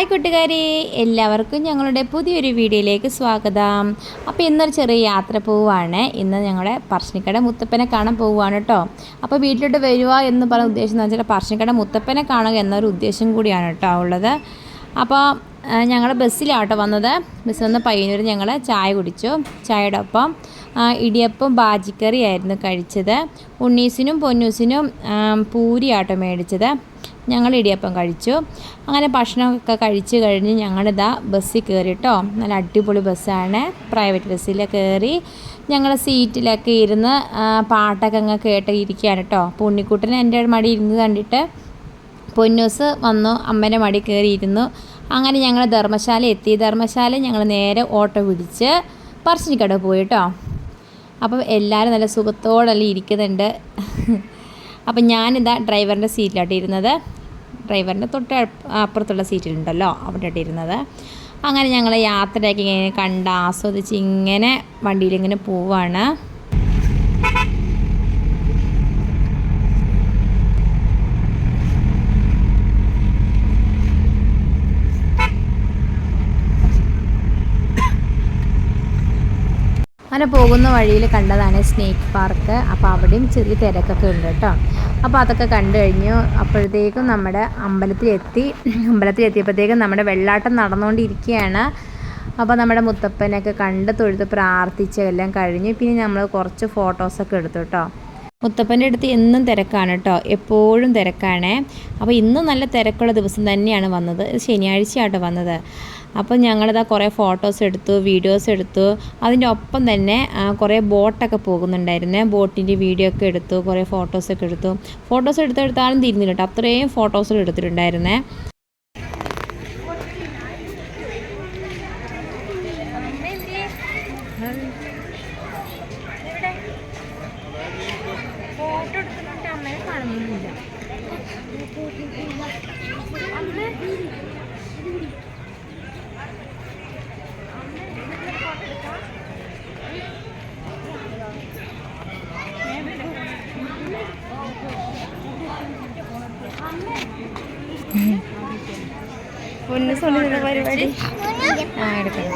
Hi കൂട്ടുകാരെ എല്ലാവർക്കും ഞങ്ങളുടെ പുതിയൊരു വീഡിയോയിലേക്ക് സ്വാഗതം. അപ്പോൾ ഇന്നൊരു ചെറിയ യാത്ര പോവുകയാണ്. ഇന്ന് ഞങ്ങളുടെ പറശ്ശിനിക്കട മുത്തപ്പനെ കാണാൻ പോവുകയാണ് കേട്ടോ. അപ്പോൾ വീട്ടിലോട്ട് വരിക എന്ന് പറഞ്ഞ ഉദ്ദേശം എന്ന് വെച്ചാൽ പറശ്ശിനിക്കട മുത്തപ്പനെ കാണുക എന്നൊരു ഉദ്ദേശം കൂടിയാണ് കേട്ടോ ഉള്ളത്. അപ്പോൾ ഞങ്ങൾ ബസ്സിലാട്ടോ വന്നത്. ബസ്സിൽ വന്ന് പയ്യന്നൂർ ഞങ്ങൾ ചായ കുടിച്ചു. ചായയുടെ ഒപ്പം ഇടിയപ്പം ബാജിക്കറി ആയിരുന്നു കഴിച്ചത്. ഉണ്ണീസിനും പൊന്നൂസിനും പൂരിയാട്ടോ മേടിച്ചത്. ഞങ്ങൾ ഇടിയപ്പം കഴിച്ചു. അങ്ങനെ ഭക്ഷണമൊക്കെ കഴിച്ച് കഴിഞ്ഞ് ഞങ്ങളിതാ ബസ്സിൽ കയറിട്ടോ നല്ല അടിപൊളി ബസ്സാണ്. പ്രൈവറ്റ് ബസ്സിൽ കയറി ഞങ്ങൾ സീറ്റിലൊക്കെ ഇരുന്ന് പാട്ടൊക്കെ അങ്ങ് കേട്ട് ഇരിക്കുകയാണ് കേട്ടോ പുണ്ണിക്കുട്ടൻ എന്റെ മടി ഇരുന്ന് കണ്ടിട്ട് പൊന്നൂസ് വന്നു അമ്മേന്റെ മടി കയറിയിരുന്നു അങ്ങനെ ഞങ്ങൾ ധർമ്മശാല എത്തി. ധർമ്മശാല ഞങ്ങൾ നേരെ ഓട്ടോ പിടിച്ച് പറശ്ശിനിക്കട പോയി കേട്ടോ അപ്പം എല്ലാവരും നല്ല സുഖത്തോടെല്ലാം ഇരിക്കുന്നുണ്ട്. അപ്പം ഞാനിതാ ഡ്രൈവറിന്റെ സീറ്റിലായിട്ട് ഇരുന്നത്. ഡ്രൈവറിന്റെ തൊട്ട് അപ്പുറത്തുള്ള സീറ്റിലുണ്ടല്ലോ അവിടെ ഇരുന്നത്. അങ്ങനെ ഞങ്ങൾ യാത്രയൊക്കെ ഇങ്ങനെ കണ്ട് ആസ്വദിച്ച് ഇങ്ങനെ വണ്ടിയിലിങ്ങനെ പോവുകയാണ് അങ്ങനെ പോകുന്ന വഴിയിൽ കണ്ടതാണ് സ്നേക്ക് പാർക്ക്. അപ്പോൾ അവിടെയും ചെറിയ തിരക്കൊക്കെ ഉണ്ട് കേട്ടോ. അപ്പോൾ അതൊക്കെ കണ്ടു കഴിഞ്ഞു. അപ്പോഴത്തേക്കും നമ്മുടെ അമ്പലത്തിലെത്തി. അമ്പലത്തിലെത്തിയപ്പോഴത്തേക്കും നമ്മുടെ വെള്ളാട്ടം നടന്നുകൊണ്ടിരിക്കുകയാണ്. അപ്പോൾ നമ്മുടെ മുത്തപ്പനൊക്കെ കണ്ട് തൊഴുത് പ്രാർത്ഥിച്ച് എല്ലാം കഴിഞ്ഞു. പിന്നെ നമ്മൾ കുറച്ച് ഫോട്ടോസൊക്കെ എടുത്തു കേട്ടോ. മുത്തപ്പന്റെ അടുത്ത് എന്നും തിരക്കാണ് കേട്ടോ. എപ്പോഴും തിരക്കാണ്. അപ്പോൾ ഇന്നും നല്ല തിരക്കുള്ള ദിവസം തന്നെയാണ് വന്നത്. ശനിയാഴ്ചയാട്ടോ വന്നത്. അപ്പം ഞങ്ങളിതാ കുറേ ഫോട്ടോസ് എടുത്തു വീഡിയോസ് എടുത്തു. അതിന്റെ ഒപ്പം തന്നെ കുറേ ബോട്ടൊക്കെ പോകുന്നുണ്ടായിരുന്നേ. ബോട്ടിന്റെ വീഡിയോ ഒക്കെ എടുത്തു കുറേ ഫോട്ടോസൊക്കെ എടുത്തു. ഫോട്ടോസ് എടുത്തെടുത്താലും തിരിഞ്ഞില്ല കേട്ടോ. അത്രയും ഫോട്ടോസുകൾ എടുത്തിട്ടുണ്ടായിരുന്നേ. പൊന്നു സോണിന്റെ പരിപാടി. ആ എടുക്കണം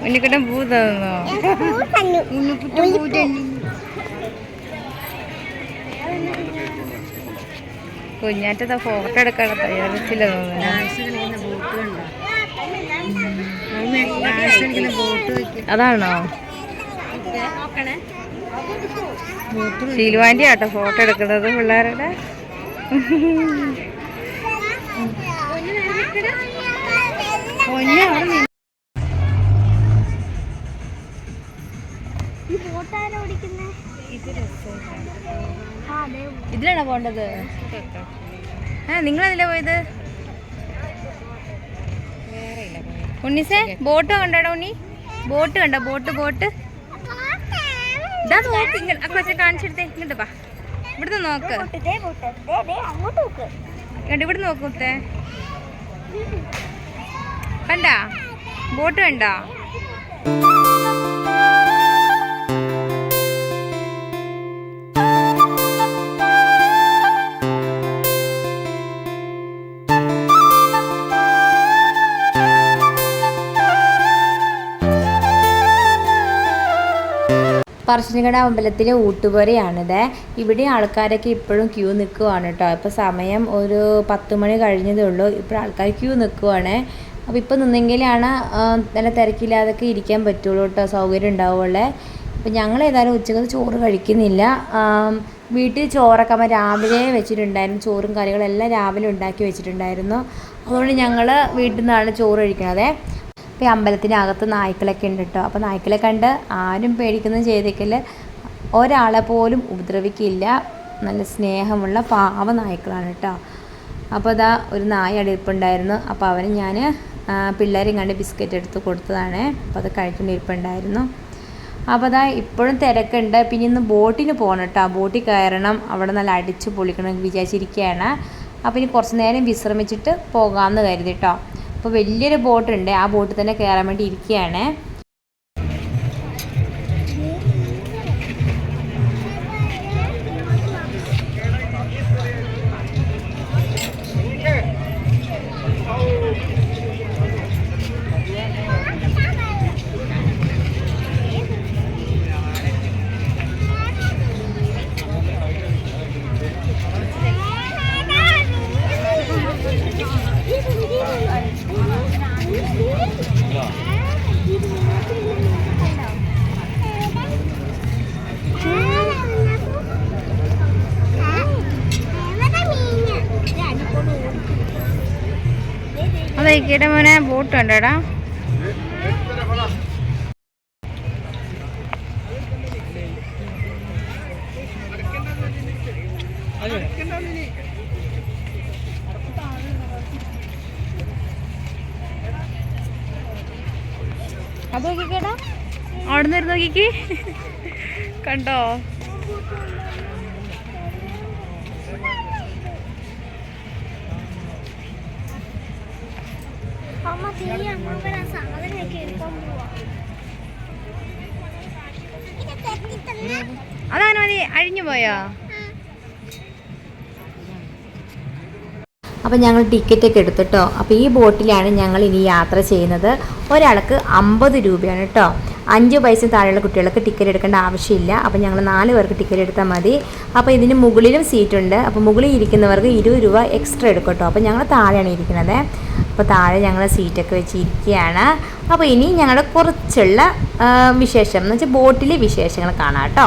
ഉണ്ണിക്കുട്ടൻ പൂ തന്നോ? കുഞ്ഞാറ്റത്തെ ഫോട്ടോ എടുക്കാൻ തയ്യാറിച്ചില്ല അതാണോ? ശീലുവാന്റെ ആട്ടോ ഫോട്ടോ എടുക്കുന്നത് പിള്ളേരുടെ. ഇതിലാണോ പോണ്ടത്? ആ നിങ്ങളതിലെ പോയത്? ഉണ്ണിസേ ബോട്ട് കണ്ടോടാ ഉണ്ണി? ബോട്ട് കണ്ടോ? Boat boat. ഇതാ നോക്ക് ഇങ്ങോട്ട് ആ കൊച്ചെ കാണിച്ചെടുത്തേ. ഇങ്ങോട്ട് വാ. ഇവിടുന്ന് നോക്ക്. ഇങ്ങോട്ട് ഇവിടെ നോക്ക് മുത്തേ. കണ്ടാ? ബോട്ട് കണ്ടോ? പറശ്ശിനിക്കട അമ്പലത്തിലെ ഊട്ടുപുരയാണിത്. ഇവിടെ ആൾക്കാരൊക്കെ ഇപ്പോഴും ക്യൂ നിൽക്കുവാണ് കേട്ടോ ഇപ്പോൾ സമയം ഒരു പത്ത് മണി കഴിഞ്ഞതേ ഉള്ളൂ. ഇപ്പോൾ ആൾക്കാർ ക്യൂ നിൽക്കുവാണ് അപ്പോൾ ഇപ്പോൾ നിന്നെങ്കിലാണ് നല്ല തിരക്കില്ലാതൊക്കെ ഇരിക്കാൻ പറ്റുള്ളൂ കേട്ടോ സൗകര്യം ഉണ്ടാവുള്ളേ. അപ്പോൾ ഞങ്ങൾ ഏതായാലും ഉച്ചയ്ക്ക് ചോറ് കഴിക്കുന്നില്ല. വീട്ടിൽ ചോറൊക്കെ അമ്മ രാവിലെ വെച്ചിട്ടുണ്ടായിരുന്നു. ചോറും കറികളെല്ലാം രാവിലെ ഉണ്ടാക്കി വെച്ചിട്ടുണ്ടായിരുന്നു. അതുകൊണ്ട് ഞങ്ങൾ വീട്ടിൽ നിന്നാണ് ചോറ് കഴിക്കണത്. അപ്പോൾ ഈ അമ്പലത്തിനകത്ത് നായ്ക്കളൊക്കെ ഉണ്ട് കേട്ടോ അപ്പോൾ നായ്ക്കളെ കണ്ട് ആരും പേടിക്കുന്ന ചെയ്തേക്കൽ ഒരാളെ പോലും ഉപദ്രവിക്കില്ല. നല്ല സ്നേഹമുള്ള പാവ നായ്ക്കളാണ് കേട്ടോ അപ്പോൾ അതാ ഒരു നായ അടിപ്പുണ്ടായിരുന്നു അപ്പോൾ അവന് ഞാൻ പിള്ളേരെയും കണ്ട് ബിസ്ക്കറ്റ് എടുത്ത് കൊടുത്തതാണ്. അപ്പോൾ അത് കഴിക്കേണ്ട ഇരിപ്പുണ്ടായിരുന്നു. അപ്പോൾ അതാ ഇപ്പോഴും തിരക്കുണ്ട്. പിന്നെ ഇന്ന് ബോട്ടിന് പോകണം കേട്ടോ ബോട്ടിൽ കയറണം. അവിടെ നല്ല അടിച്ച് പൊളിക്കണം വിചാരിച്ചിരിക്കുകയാണ് അപ്പോൾ ഇനി കുറച്ച് നേരം വിശ്രമിച്ചിട്ട് പോകാമെന്ന് കരുതി കേട്ടോ അപ്പോൾ വലിയൊരു ബോട്ടുണ്ട്. ആ ബോട്ടിൽ തന്നെ കയറാൻ വേണ്ടി ഇരിക്കുകയാണ്. നോക്കിയുടെ മോനെ ബോട്ട് ഉണ്ടോടാ? അത് നോക്കിക്കേടാ. അവിടെ നിന്ന് നോക്കിക്ക്. കണ്ടോ? അമ്മ തിരി അമ്മ സാധനമൊക്കെ എടുക്കാൻ അതാണ് മതി അഴിഞ്ഞു പോയോ? അപ്പോൾ ഞങ്ങൾ ടിക്കറ്റൊക്കെ എടുത്തിട്ടോ അപ്പോൾ ഈ ബോട്ടിലാണ് ഞങ്ങൾ ഇനി യാത്ര ചെയ്യുന്നത്. ഒരാൾക്ക് അമ്പത് രൂപയാണ് കേട്ടോ അഞ്ച് പൈസ താഴെയുള്ള കുട്ടികൾക്ക് ടിക്കറ്റ് എടുക്കേണ്ട ആവശ്യമില്ല. അപ്പോൾ ഞങ്ങൾ നാല് പേർക്ക് ടിക്കറ്റ് എടുത്താൽ മതി. അപ്പോൾ ഇതിന് മുകളിലും സീറ്റുണ്ട് അപ്പോൾ മുകളിൽ ഇരിക്കുന്നവർക്ക് ഇരുപത് രൂപ എക്സ്ട്രാ എടുക്കും കേട്ടോ അപ്പോൾ ഞങ്ങൾ താഴെയാണ് ഇരിക്കുന്നത്. അപ്പോൾ താഴെ ഞങ്ങൾ സീറ്റൊക്കെ വെച്ചിരിക്കുകയാണ് അപ്പോൾ ഇനി ഞങ്ങളുടെ കുറച്ചുള്ള വിശേഷം. എന്ന് വെച്ചാൽ ബോട്ടിലെ വിശേഷങ്ങൾ കാണാം കേട്ടോ.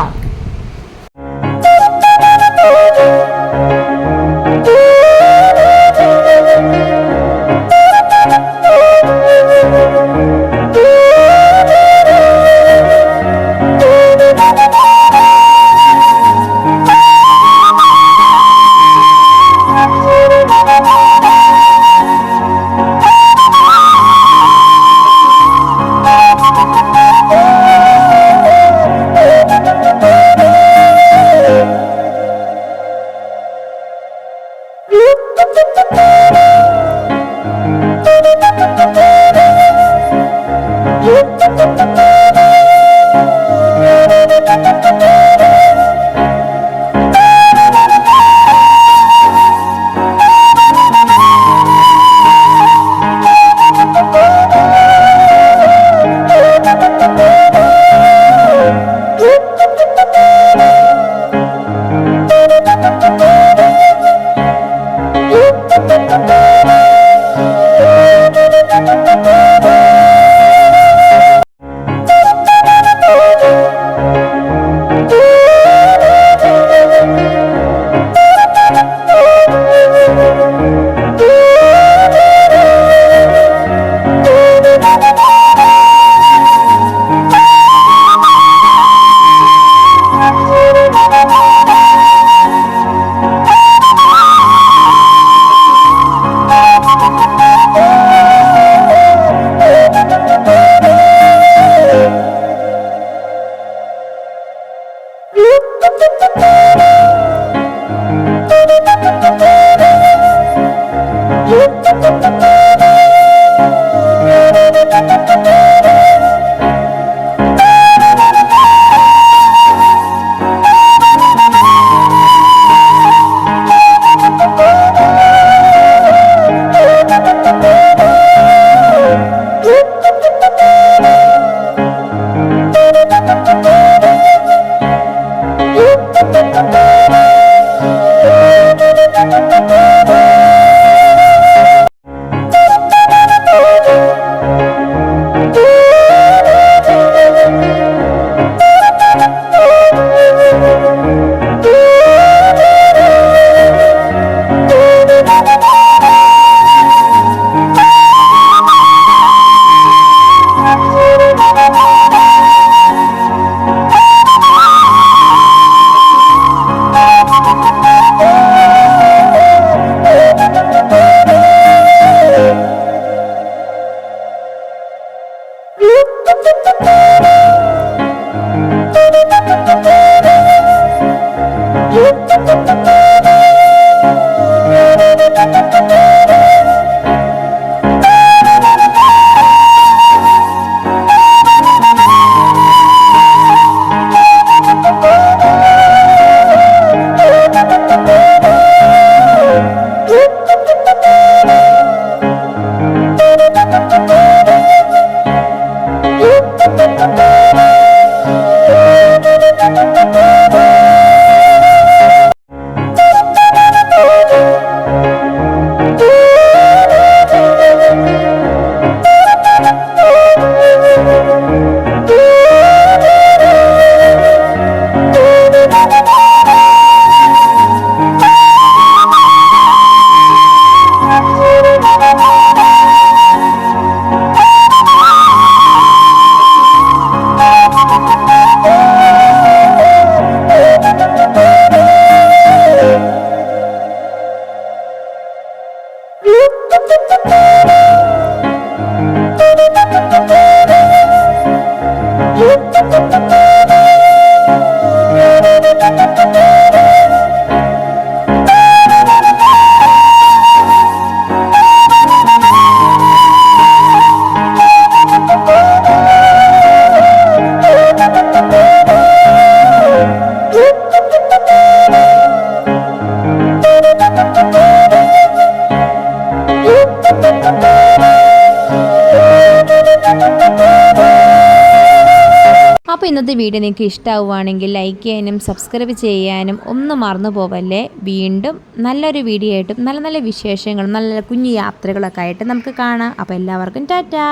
ഇന്നത്തെ വീഡിയോ നിങ്ങൾക്ക് ഇഷ്ടമാവുകയാണെങ്കിൽ ലൈക്ക് ചെയ്യാനും സബ്സ്ക്രൈബ് ചെയ്യാനും ഒന്നും മറന്നു പോവല്ലേ. വീണ്ടും നല്ലൊരു വീഡിയോ ആയിട്ടും നല്ല നല്ല വിശേഷങ്ങളും നല്ല കുഞ്ഞു യാത്രകളൊക്കെ ആയിട്ട് നമുക്ക് കാണാം. അപ്പോൾ എല്ലാവർക്കും ടാറ്റാ.